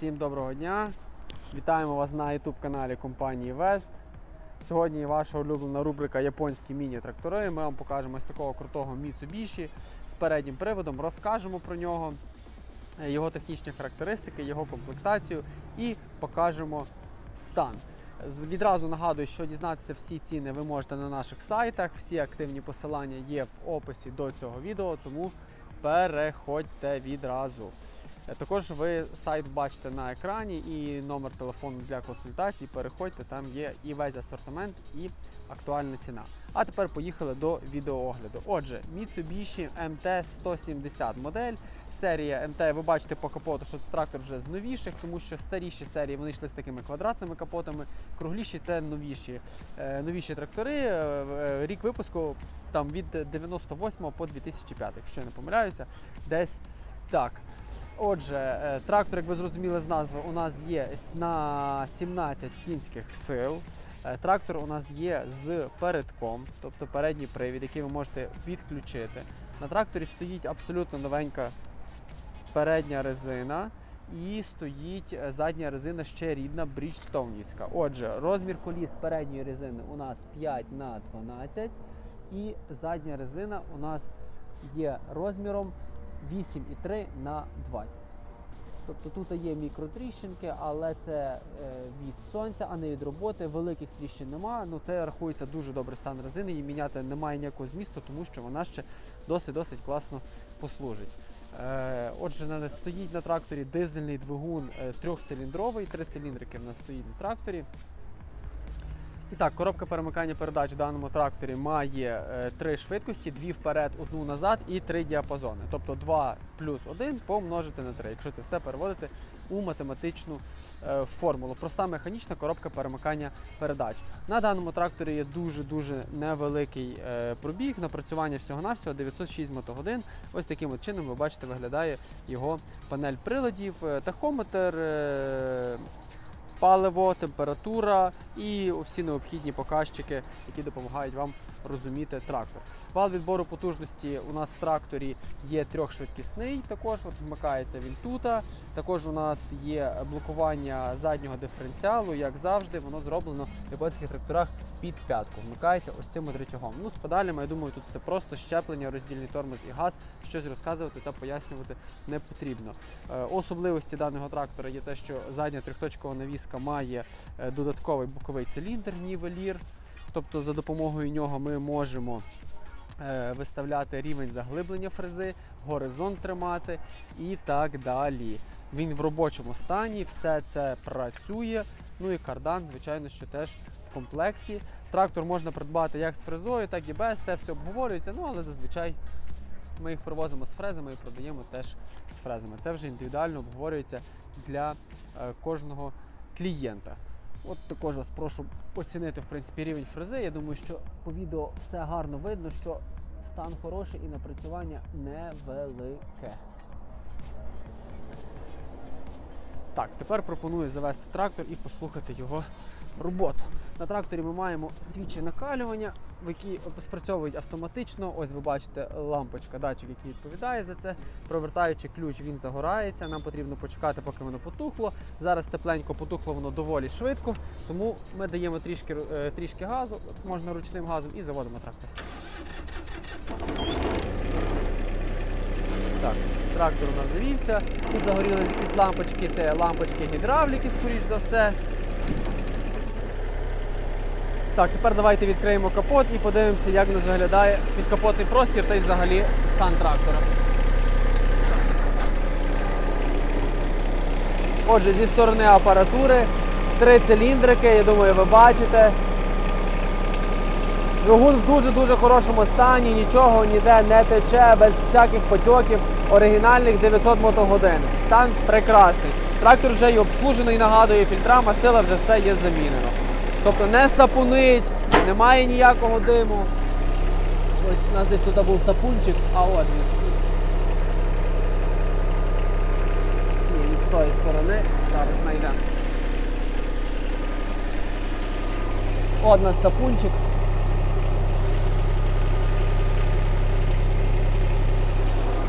Всім доброго дня! Вітаємо вас на YouTube каналі компанії West. Сьогодні ваша улюблена рубрика Японські міні-трактори. Ми вам покажемо ось такого крутого Mitsubishi з переднім приводом, розкажемо про нього, е, його технічні характеристики, його комплектацію і покажемо стан. Відразу нагадую, що дізнатися всі ціни ви можете на наших сайтах. Всі активні посилання є в описі до цього відео, тому переходьте відразу. Е, Також ви сайт бачите на екрані і номер телефону для консультацій. Переходьте, там є і весь асортимент, і актуальна ціна. А тепер поїхали до відеоогляду. Отже, Mitsubishi MT-170 модель. Серія МТ, ви бачите по капоту, що це трактор вже з новіших, тому що старіші серії вони йшли з такими квадратними капотами, кругліші це новіші, е, новіші трактори. Е, Рік випуску там від 98 по 2005, якщо я не помиляюся, десь так. Отже, е, трактор, як ви зрозуміли з назви, у нас є на 17 кінських сил. Е, Трактор у нас є з передком, тобто передній привід, який ви можете відключити. На тракторі стоїть абсолютно новенька передня резина. І стоїть е, задня резина ще рідна Bridgestone-івська. Отже, розмір коліс передньої резини у нас 5 на 12 і задня резина у нас є розміром 8,3 на 20. Тобто тут є мікротріщинки, але це е, від сонця, а не від роботи. Великих тріщин нема. Ну це рахується дуже добрий стан резини. Її міняти немає ніякого змісту, тому що вона ще досить досить класно послужить. Е, отже, стоїть на тракторі дизельний двигун е, трьохциліндровий, три циліндрики в нас стоїть на тракторі. І так, коробка перемикання передач в даному тракторі має е, три швидкості: дві вперед, одну назад і три діапазони. Тобто 2 плюс 1 помножити на 3, якщо це все переводити у математичну е, формулу. Проста механічна коробка перемикання передач. На даному тракторі є дуже-дуже невеликий е, пробіг, напрацювання всього-навсього 906 мотогодин. Ось таким от чином ви бачите, виглядає його панель приладів, тахометр. Паливо, температура і всі необхідні показчики, які допомагають вам розуміти трактор. Вал відбору потужності у нас в тракторі є трьохшвидкісний, також от вмикається він тут. Також у нас є блокування заднього диференціалу, як завжди, воно зроблено в японських тракторах під п'ятку. Вмикається ось цим от рычагом. Ну, з педалями, я думаю, тут все просто щеплення, роздільний тормоз і газ. Щось розказувати та пояснювати не потрібно. Е, Особливості даного трактора є те, що задня трьохточкова навіска має е, додатковий боковий циліндр, нівелір. Тобто за допомогою нього ми можемо е, виставляти рівень заглиблення фрези, горизонт тримати і так далі. Він в робочому стані, все це працює. Ну і кардан, звичайно, що теж в комплекті. Трактор можна придбати як з фрезою, так і без. Це все обговорюється, ну але зазвичай ми їх привозимо з фрезами і продаємо теж з фрезами. Це вже індивідуально обговорюється для е, кожного клієнта. От також вас прошу оцінити в принципі рівень фрези. Я думаю, що по відео все гарно видно, що стан хороший і напрацювання невелике. Так, тепер пропоную завести трактор і послухати його роботу. На тракторі ми маємо свічі накалювання, які спрацьовують автоматично. Ось ви бачите лампочка, датчик, який відповідає за це. Провертаючи ключ, він загорається. Нам потрібно почекати, поки воно потухло. Зараз тепленько потухло воно доволі швидко, тому ми даємо трішки, е, трішки газу, можна ручним газом, і заводимо трактор. Так, трактор у нас завівся. Тут загоріли якісь лампочки, це лампочки гідравліки, скоріш за все. Так, тепер давайте відкриємо капот і подивимося, як нас виглядає підкапотний простір та й взагалі стан трактора. Отже, зі сторони апаратури три циліндрики, я думаю, ви бачите. Двигун в дуже-дуже хорошому стані, нічого ніде не тече, без всяких потьоків, оригінальних 900 мотогодин. Стан прекрасний. Трактор вже й обслужений, нагадує, фільтра, мастила вже все є замінено. Тобто не сапунить, немає ніякого диму. Ось у нас десь тут був сапунчик, а от він. Ні, він з тої сторони. Зараз знайдемо. От у сапунчик.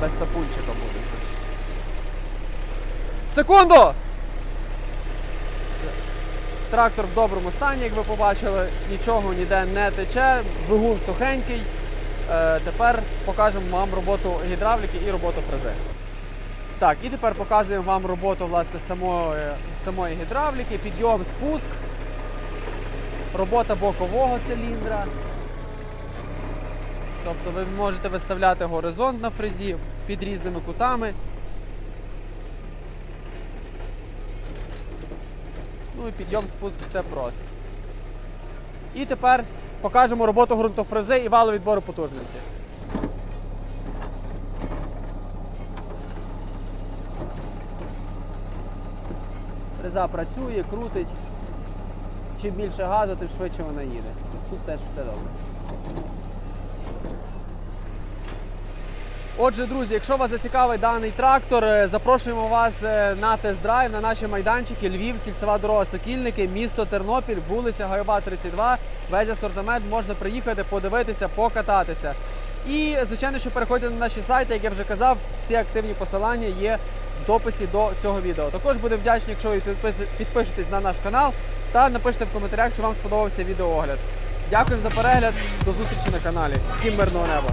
Без сапунчика буде. Секунду! Трактор в доброму стані, як ви побачили, нічого ніде не тече, двигун сухенький. Е, тепер покажемо вам роботу гідравліки і роботу фрези. Так, і тепер показуємо вам роботу власне самої, самої гідравліки, підйом, спуск, робота бокового циліндра. Тобто ви можете виставляти горизонт на фрезі під різними кутами. Ну і підйом, спуск, все просто. І тепер покажемо роботу ґрунтофрези і валу відбору потужності. Фреза працює, крутить. Чим більше газу, тим швидше вона їде. Тут теж все добре. Отже, друзі, якщо вас зацікавить даний трактор, е, запрошуємо вас е, на тест-драйв на наші майданчики Львів, кільцева дорога Сокільники, місто Тернопіль, вулиця Гайова, 32. Весь асортимент можна приїхати, подивитися, покататися. І, звичайно, що переходьте на наші сайти, як я вже казав, всі активні посилання є в дописі до цього відео. Також буде вдячний, якщо ви підпишетесь на наш канал та напишете в коментарях, чи вам сподобався відеоогляд. Дякую за перегляд, до зустрічі на каналі. Всім мирного неба!